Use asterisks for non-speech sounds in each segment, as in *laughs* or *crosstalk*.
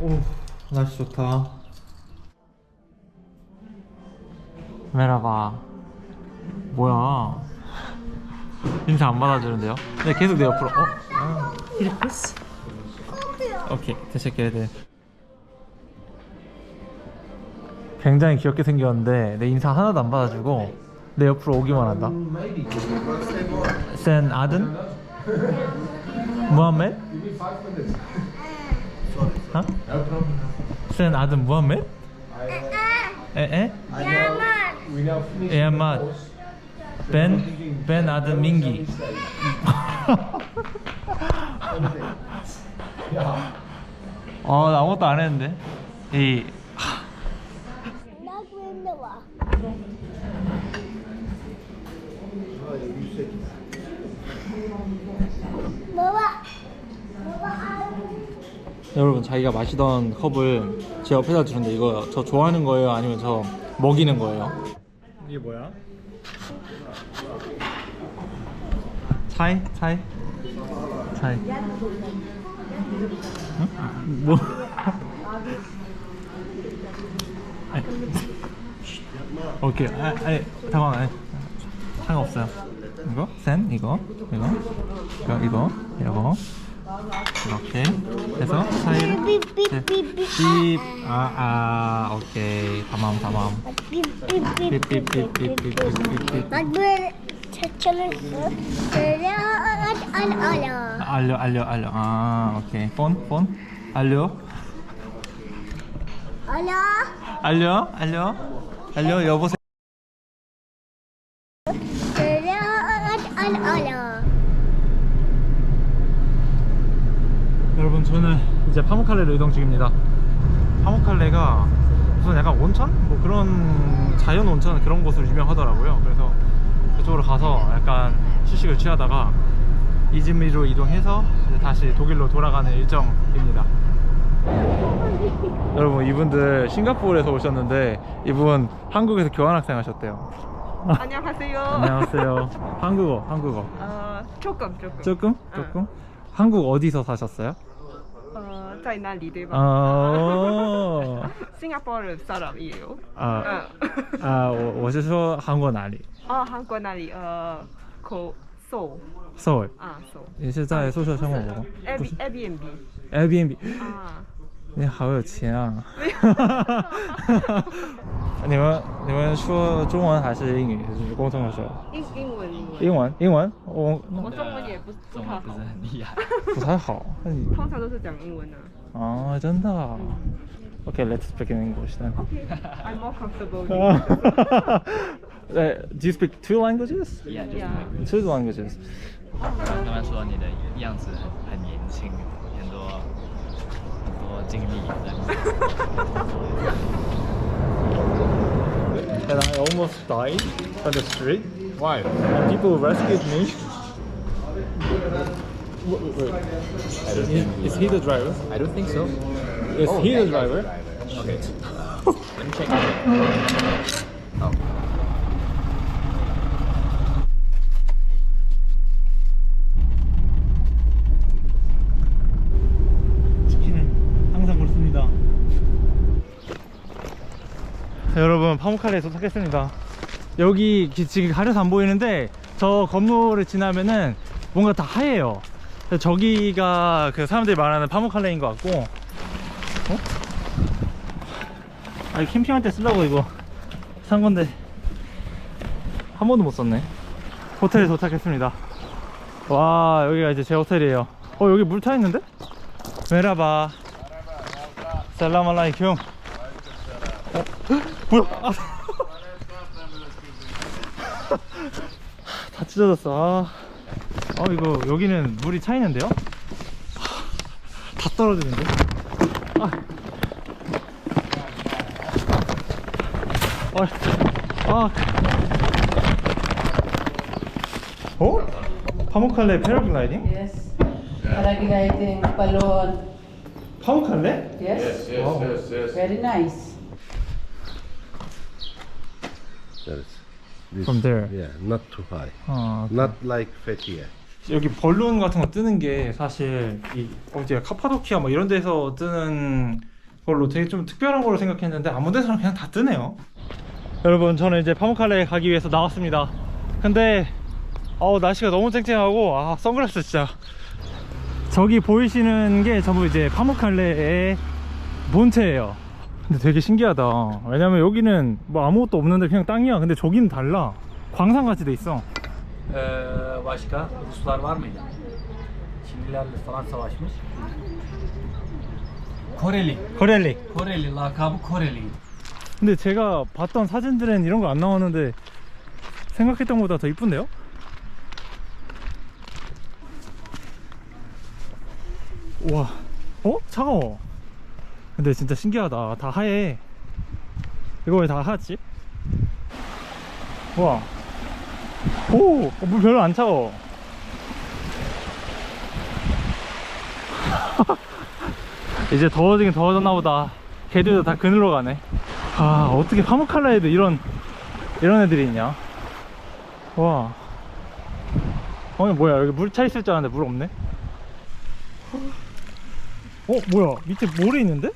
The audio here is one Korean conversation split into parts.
오 날씨 좋다 메라바 뭐야 인사 안 받아주는데요? 네 계속 내 옆으로 어? 아. Hilpes. 오케이 대체해야 돼 굉장히 귀엽게 생겼는데 내 인사 하나도 안 받아주고 내 옆으로 오기만 한다 센 아든? *laughs* 무함med? ها؟ سين عدم محمد؟ ايه ايه؟ يا مات بن بن عدم مينجي 아, 나 아무것도 안 했는데. 이 여러분 자기가 마시던 컵을 제 옆에다 주는데 이거 저 좋아하는 거예요? 아니면 저 먹이는 거예요? 이게 뭐야? 차이? 차이? 차이 응? 뭐? 오케이 아, 아니 잠깐만 아니, 상관없어요 이거? 센? 이거? 이거? 이거? 이거? 이거? 이렇게 해서 사이를 삐 아, 아, 오케이. tamam, tamam. 삐삐삐삐삐삐삐삐삐. 알려, 알려, 알려. 아, 오케이. 폰, 폰. 알려. 알려, 알려. 알려, 여보세요. 이제 파묵칼레로 이동 중입니다. 파묵칼레가 무슨 약간 온천? 뭐 그런 자연 온천 그런 곳으로 유명하더라고요. 그래서 그쪽으로 가서 약간 휴식을 취하다가 이즈미로 이동해서 이제 다시 독일로 돌아가는 일정입니다. *laughs* 여러분 이분들 싱가포르에서 오셨는데 이분 한국에서 교환학생 하셨대요. 안녕하세요. 안녕하세요. *laughs* 한국어, 한국어. 어, 조금 조금. 조금? 조금? 한국 어디서 사셨어요? 어, 在那里对吧？ 아, *laughs* 新加坡人 사람이에요. 아, 嗯，啊，我我是说韩国哪里？哦，韩国那里呃，口 Seoul 首尔。啊，Seoul 你是在宿舍生活吗？不 Airbnb 是 Airbnb Airbnb，啊，你好有钱啊！*laughs* 你们你们说中文还是英语？就是沟通的时候，英英文英文。英文英文我我中文也不是不太好，很厉害。不太好。那你通常都是讲英文的。啊， 真的啊？Okay, let's speak in English then. Okay, *laughs* I'm more comfortable. in *laughs* Uh, do you speak two languages? Yeah, just Yeah. like Two languages. 刚*laughs* 刚说你的样子很很年轻，很多很多经历这样子。 And I almost died on the street. Why? And people rescued me. Wait, wait. I don't Is, is he the driver? I don't think so. Is Oh, he that the guy's driver? Okay. Let me check. Oh. 치킨은 항상 그렇습니다. 여러분 파묵칼레에 도착했습니다. 여기 기- 지금 가려서 안 보이는데 저 건물을 지나면은 뭔가 다 하얘요. 저기가 그 사람들이 말하는 파묵칼레인 것 같고, 어? 아, 이 캠핑할 때 쓰려고 이거 산 건데 한 번도 못 썼네. 호텔에 도착했습니다. 와 여기가 이제 제 호텔이에요. 어 여기 물 타 있는데? 메라바. 알라이쿰. 어? 헉, 뭐야? 아. *laughs* 다 찢어졌어. 아. 어 이거 여기는 물이 차 있는데요? 다 떨어지는데? 아. 아. 아. 어? 파묵칼레 패러글라이딩? Yes. Paragliding, balloon. 파묵칼레? Yes. Wow. Very nice. Yes. This, From there. Yeah, not too high. 어, Not like Fethiye. 여기 벌룬 같은 거 뜨는 게 사실 이 어디야 카파도키아 뭐 이런 데서 뜨는 걸로 되게 좀 특별한 걸로 생각했는데 아무 데서나 그냥 다 뜨네요. 여러분 저는 이제 파무칼레 가기 위해서 나왔습니다. 근데 어우 날씨가 너무 쨍쨍하고 아 선글라스 진짜 저기 보이시는 게 전부 이제 파무칼레의 본체예요. 근데 되게 신기하다. 왜냐면 여기는 뭐 아무것도 없는데 그냥 땅이야. 근데 저기는 달라. 광산같이 돼 있어. Ee, başka Ruslar var mıydı? Çinlilerle falan savaşmış. Koreli. 거렐리. Koreli lakabı Koreliydi. 근데 제가 봤던 사진들엔 이런 거 안 나왔는데 생각했던 것보다 더 이쁜데요? 우와 어? 차가워 근데 진짜 신기하다 다 하얘 이거 왜 다 하얗지? 우와 오! 어, 물 별로 안 차가워. *laughs* 이제 더워지긴 더워졌나 보다. 개들도 다 그늘로 가네. 아 어떻게 파묵칼라에도 이런 이런 애들이 있냐? 와. 아니 뭐야? 여기 물 차 있을 줄 알았는데 물 없네? 어 뭐야? 밑에 모래 있는데?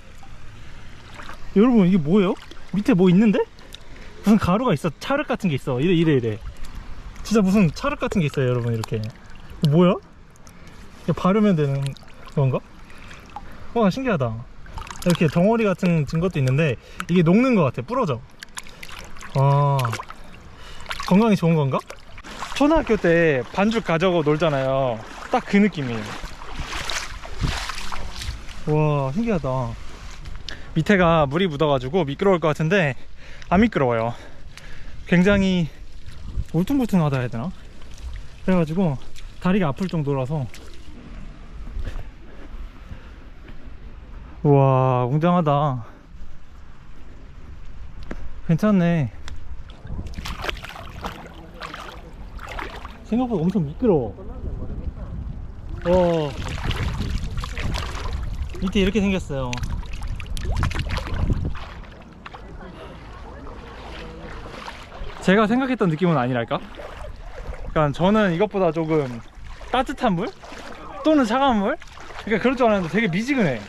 여러분 이게 뭐예요? 밑에 뭐 있는데? 무슨 가루가 있어? 찰흙 같은 게 있어. 이래 이래 이래 진짜 무슨 찰흙 같은 게 있어요 여러분 이렇게. 뭐야? 바르면 되는 건가? 와 신기하다. 이렇게 덩어리 같은 증것도 있는데 이게 녹는 것 같아 부러져. 아 건강에 좋은 건가? 초등학교 때 반죽 가져고 놀잖아요. 딱 그 느낌이에요. 와 신기하다. 밑에가 물이 묻어가지고 미끄러울 것 같은데 안 미끄러워요. 굉장히 울퉁불퉁하다 해야 되나? 그래가지고 다리가 아플 정도라서. 우와 웅장하다. 괜찮네. 생각보다 엄청 미끄러워. 와. 밑에 이렇게 생겼어요 제가 생각했던 느낌은 아니랄까? 그러니까 저는 이것보다 조금 따뜻한 물? 또는 차가운 물? 그러니까 그럴 줄 알았는데 되게 미지근해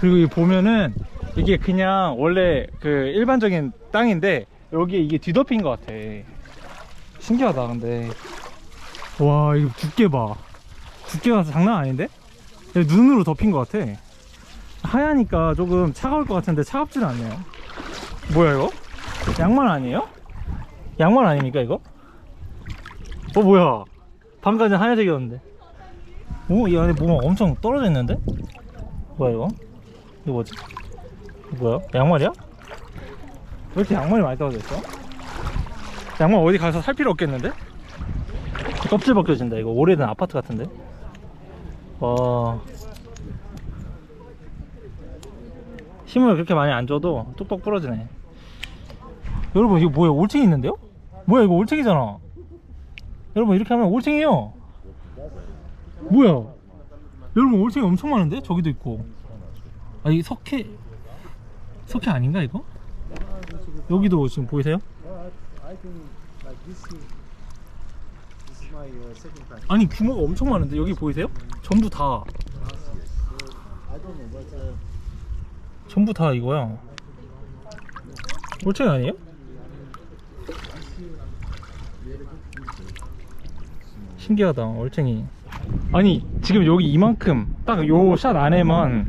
그리고 이 보면은 이게 그냥 원래 그 일반적인 땅인데 여기에 이게 뒤덮인 것 같아 신기하다 근데 와 이거 두께 봐 두께가 장난 아닌데? 눈으로 덮인 것 같아 하얘니까 조금 차가울 것 같은데 차갑지는 않네요 뭐야 이거? 양말 아니에요? 양말 아닙니까 이거? 어 뭐야 전에 하얀색이었는데 오, 이 안에 뭐가 엄청 떨어져 있는데? 뭐야 이거? 이거 뭐지? 이거 뭐야? 양말이야? 왜 이렇게 양말이 많이 떨어져 있어? 양말 어디 가서 살 필요 없겠는데? 껍질 벗겨진다 이거 오래된 아파트 같은데? 와 힘을 그렇게 많이 안 줘도 뚝뚝 부러지네 여러분 이거 뭐야 올챙이 있는데요? 뭐야 이거 올챙이잖아 여러분 이렇게 하면 올챙이에요 뭐야 여러분 올챙이 엄청 많은데? 저기도 있고 아 이게 석회 석회 아닌가 이거? 여기도 지금 보이세요? 아니 규모가 엄청 많은데 여기 보이세요? 전부 다 전부 다 이거야 올챙이 아니에요? 신기하다 올챙이 아니 지금 여기 이만큼 딱 요 샷 안에만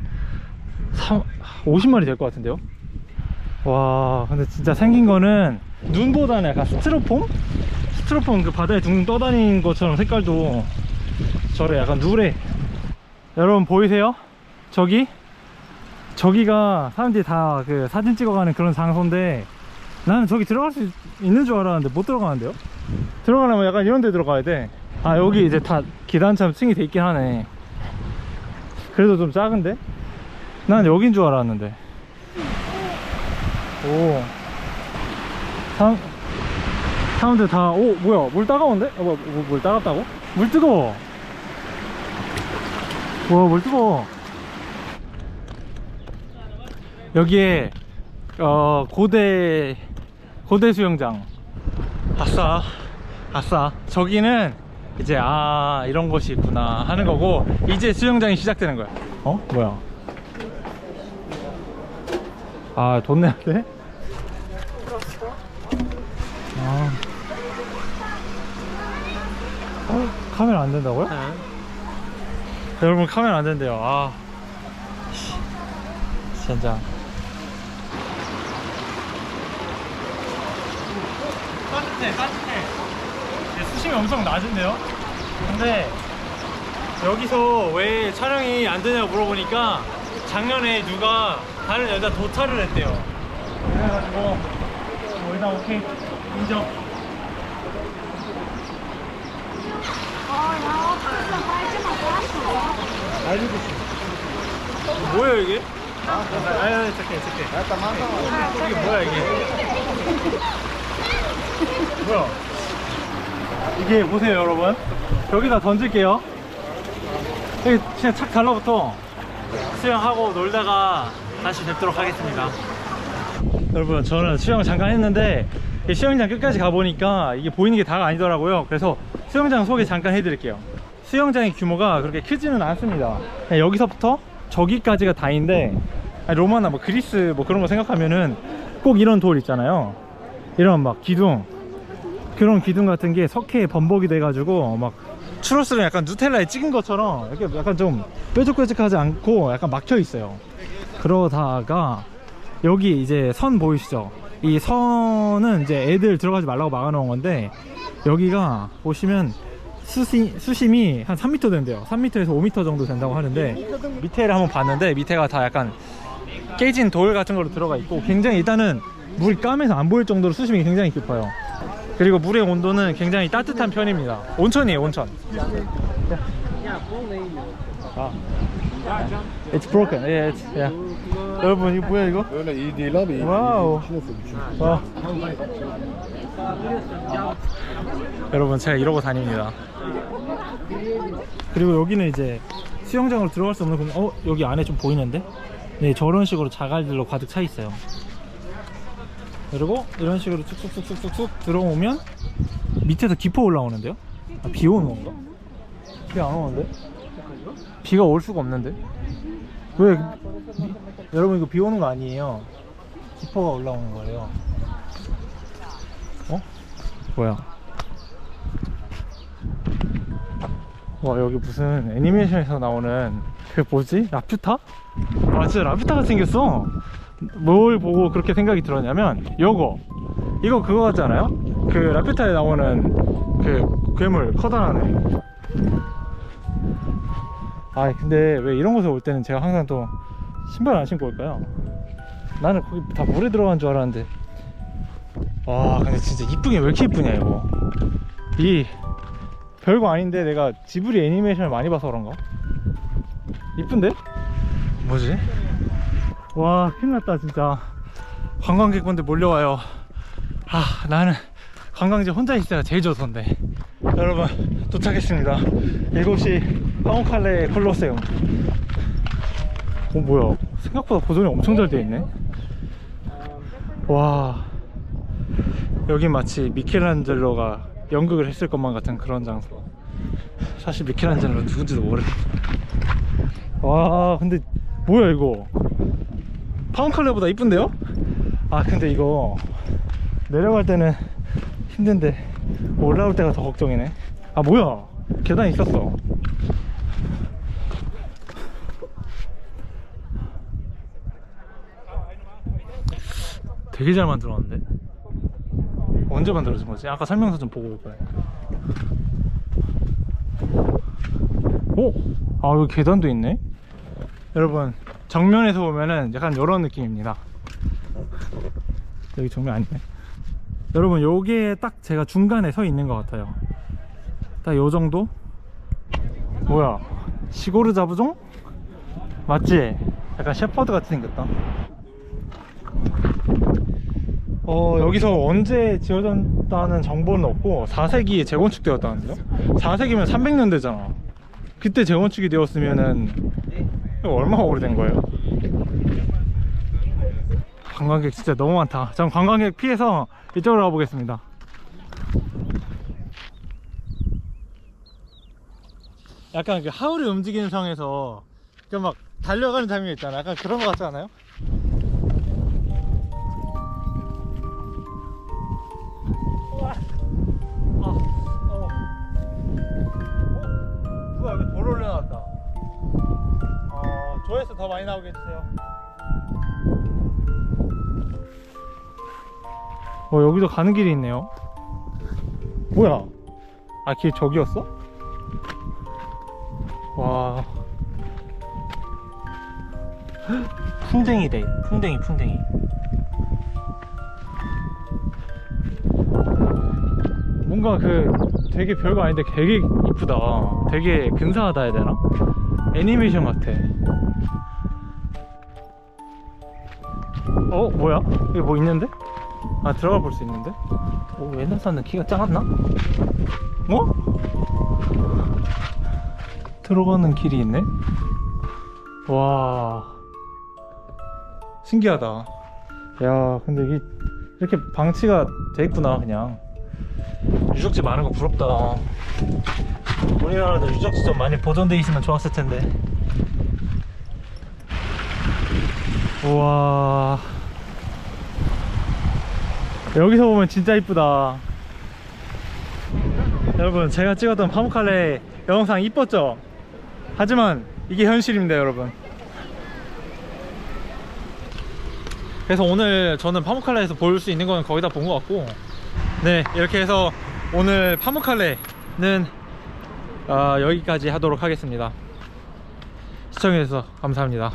50마리 될 것 같은데요 와 근데 진짜 생긴 거는 눈보다는 약간 스티로폼? 스티로폼 그 바다에 둥둥 떠다니는 것처럼 색깔도 저래 약간 누래 여러분 보이세요? 저기? 저기가 사람들이 다 그 사진 찍어가는 그런 장소인데 나는 저기 들어갈 수 있는 줄 알았는데 못 들어가는데요? 들어가려면 약간 이런 데 들어가야 돼. 아, 여기 이제 다 계단처럼 층이 돼 있긴 하네. 그래도 좀 작은데? 난 여긴 줄 알았는데. 오. 사람, 사람들 다, 오, 뭐야, 물 따가운데? 어, 뭐, 뭐, 물 따갑다고? 물 뜨거워. 와, 물 뜨거워. 여기에, 어, 고대, 고대 수영장. 아싸. 아싸. 저기는 이제 아 이런 곳이 있구나 하는 거고 이제 수영장이 시작되는 거야 어? 뭐야 아 돈 내야 돼? 아. 어? 카메라 안 된다고요? 여러분 카메라 안 된대요 아 씨. 진짜 따뜻해 따뜻해 네, 수심이 엄청 낮은데요 근데 여기서 왜 촬영이 안 되냐고 물어보니까 작년에 누가 다른 여자 도탈을 했대요 그래가지고 뭐 일단 오케이 인정 알려주시 뭐야 이게? 아, 아유, 잠깐, 잠깐. 이게 뭐야 이게? 뭐야? 이게 보세요 여러분. 여기다 던질게요. 여기 그냥 착 달라붙어. 수영하고 놀다가 다시 뵙도록 하겠습니다. 여러분 저는 수영 잠깐 했는데 이 수영장 끝까지 가보니까 이게 보이는 게 다가 아니더라고요. 그래서 수영장 소개 잠깐 해드릴게요. 수영장의 규모가 그렇게 크지는 않습니다. 여기서부터 저기까지가 다인데 로마나 뭐 그리스 뭐 그런 거 생각하면은 꼭 이런 돌 있잖아요. 이런 막 기둥 그런 기둥 같은 게 석회에 범벅이 돼가지고 막 추러스를 약간 누텔라에 찍은 것처럼 이렇게 약간 좀 뾰족뾰족하지 않고 약간 막혀 있어요. 그러다가 여기 이제 선 보이시죠? 이 선은 이제 애들 들어가지 말라고 막아 놓은 건데 여기가 보시면 수심, 수심이 한 3m 된대요. 3m에서 5m 정도 된다고 하는데 밑에를 한번 봤는데 밑에가 다 약간 깨진 돌 같은 걸로 들어가 있고 굉장히 일단은 물이 까매서 안 보일 정도로 수심이 굉장히 깊어요. 그리고 물의 온도는 굉장히 따뜻한 편입니다. 온천이에요, 온천. 아. It's broken. Yeah, it's, yeah. 여러분 이거 뭐야 이거? 와우. içine. 어. 여러분 제가 이러고 다닙니다. 그리고 여기는 이제 수영장으로 들어갈 수 없는 공. 어 여기 안에 좀 보이는데? 네 저런 식으로 자갈들로 가득 차 있어요. 그리고 이런 식으로 쑥쑥쑥쑥쑥 들어오면 밑에서 기포 올라오는데요? 아, 비 오는 건가? 비 안 오는데? 비가 올 수가 없는데? 왜? 미- 여러분 이거 비 오는 거 아니에요? 기포가 올라오는 거예요. 어? 뭐야? 와 여기 무슨 애니메이션에서 나오는 그 뭐지? 라퓨타? 아 진짜 라퓨타가 생겼어 뭘 보고 그렇게 생각이 들었냐면 요거 이거 그거 같지 않아요? 그 라퓨타에 나오는 그 괴물 커다란 애 아 근데 왜 이런 곳에 올 때는 제가 항상 또 신발 안 신고 올까요? 나는 거기 다 물에 들어간 줄 알았는데 와 근데 진짜 이쁘게 왜 이렇게 이쁘냐 이거 이 별거 아닌데 내가 지브리 애니메이션을 많이 봐서 그런가? 이쁜데? 뭐지? 와 큰일 났다 진짜. 관광객분들 몰려와요. 아 나는 관광지 혼자 있어야 제일 좋던데. 여러분 도착했습니다. 이곳이 파운칼레 콜로세움. 어 뭐야? 생각보다 보존이 엄청 잘 돼 있네. 와. 여기 마치 미켈란젤로가 연극을 했을 것만 같은 그런 장소. 사실 미켈란젤로 누군지도 모르 와 근데 뭐야 이거 파운칼레보다 이쁜데요? 아 근데 이거 내려갈 때는 힘든데 올라올 때가 더 걱정이네 아 뭐야 계단 있었어 되게 잘 만들었는데 언제 만들어진 거지? 아까 설명서 좀 보고 올 거야 오! 아 여기 계단도 있네 여러분 정면에서 보면은 약간 이런 느낌입니다. 여기 정면 아니네. 여러분 요게 딱 제가 중간에 서 있는 것 같아요. 딱 요 정도? 뭐야? 시고르 자부종? 맞지? 약간 셰퍼드 같이 생겼다. 어 여기서 언제 지어졌다는 정보는 없고 4세기에 재건축되었다는데요? 4세기면 300년대잖아. 그때 재건축이 되었으면은 이거 얼마나 오래된 거예요? 관광객 진짜 너무 많다. 전 관광객 피해서 이쪽으로 가보겠습니다. 약간 그 하울이 움직이는 상에서 그막 달려가는 장면 있잖아. 약간 그런 거 같지 않아요? 아, 어. 어? 누가 여기 돌 올려놨다. 어, 조회수 더 많이 나오게 해주세요. 어, 여기도 가는 길이 있네요. 뭐야? 아, 길 저기였어? 와. 풍뎅이래, 풍뎅이, 풍뎅이. 뭔가 그 되게 별거 아닌데 되게 이쁘다. 되게 근사하다 해야 되나? 애니메이션 같아. 어, 뭐야? 여기 뭐 있는데? 아, 들어가 볼 수 있는데? 오, 웬나사는 키가 작았나? 어? 들어가는 길이 있네? 와. 신기하다. 야, 근데 이게 이렇게 방치가 돼 있구나, 그냥. 유적지 많은 거 부럽다. 우리나라도 유적지 좀 많이 보존돼 있으면 좋았을 텐데. 우와. 여기서 보면 진짜 이쁘다. 여러분, 제가 찍었던 파묵칼레 영상 이뻤죠? 하지만 이게 현실입니다, 여러분. 그래서 오늘 저는 파묵칼레에서 볼 수 있는 거는 거의 다 본 것 같고, 네, 이렇게 해서 오늘 파묵칼레는 아, 여기까지 하도록 하겠습니다. 시청해주셔서 감사합니다.